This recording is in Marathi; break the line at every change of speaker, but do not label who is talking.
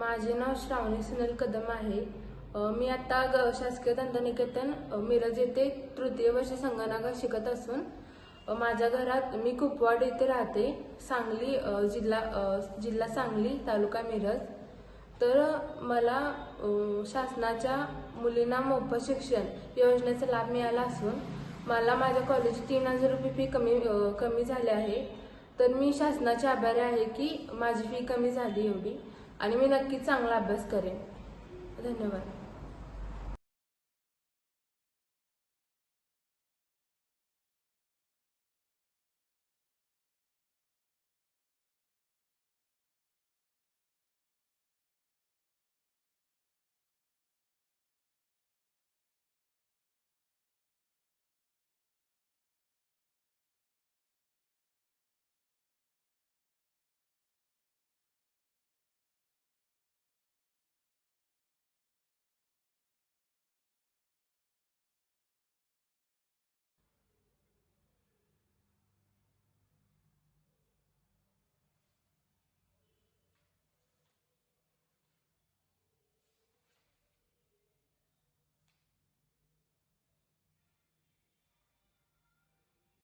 माझे नाव श्रावणी सुनील कदम आहे. मी आता ग- शासकीय दंतनिकेतन मिरज येथे तृतीय वर्ष संगणका शिकत असून माझ्या घरात मी कुपवाड येथे राहते सांगली जिल्हा जिल्हा सांगली तालुका मिरज. तर मला शासनाच्या मुलींना मोफत शिक्षण योजनेचा लाभ मिळाला असून मला माझ्या कॉलेजची तीन हजार रुपये फी कमी कमी झाली आहे. तर मी शासनाचे आभारी आहे की माझी फी कमी झाली एवढी. आणि मी नक्की चांगला अभ्यास करेन. धन्यवाद.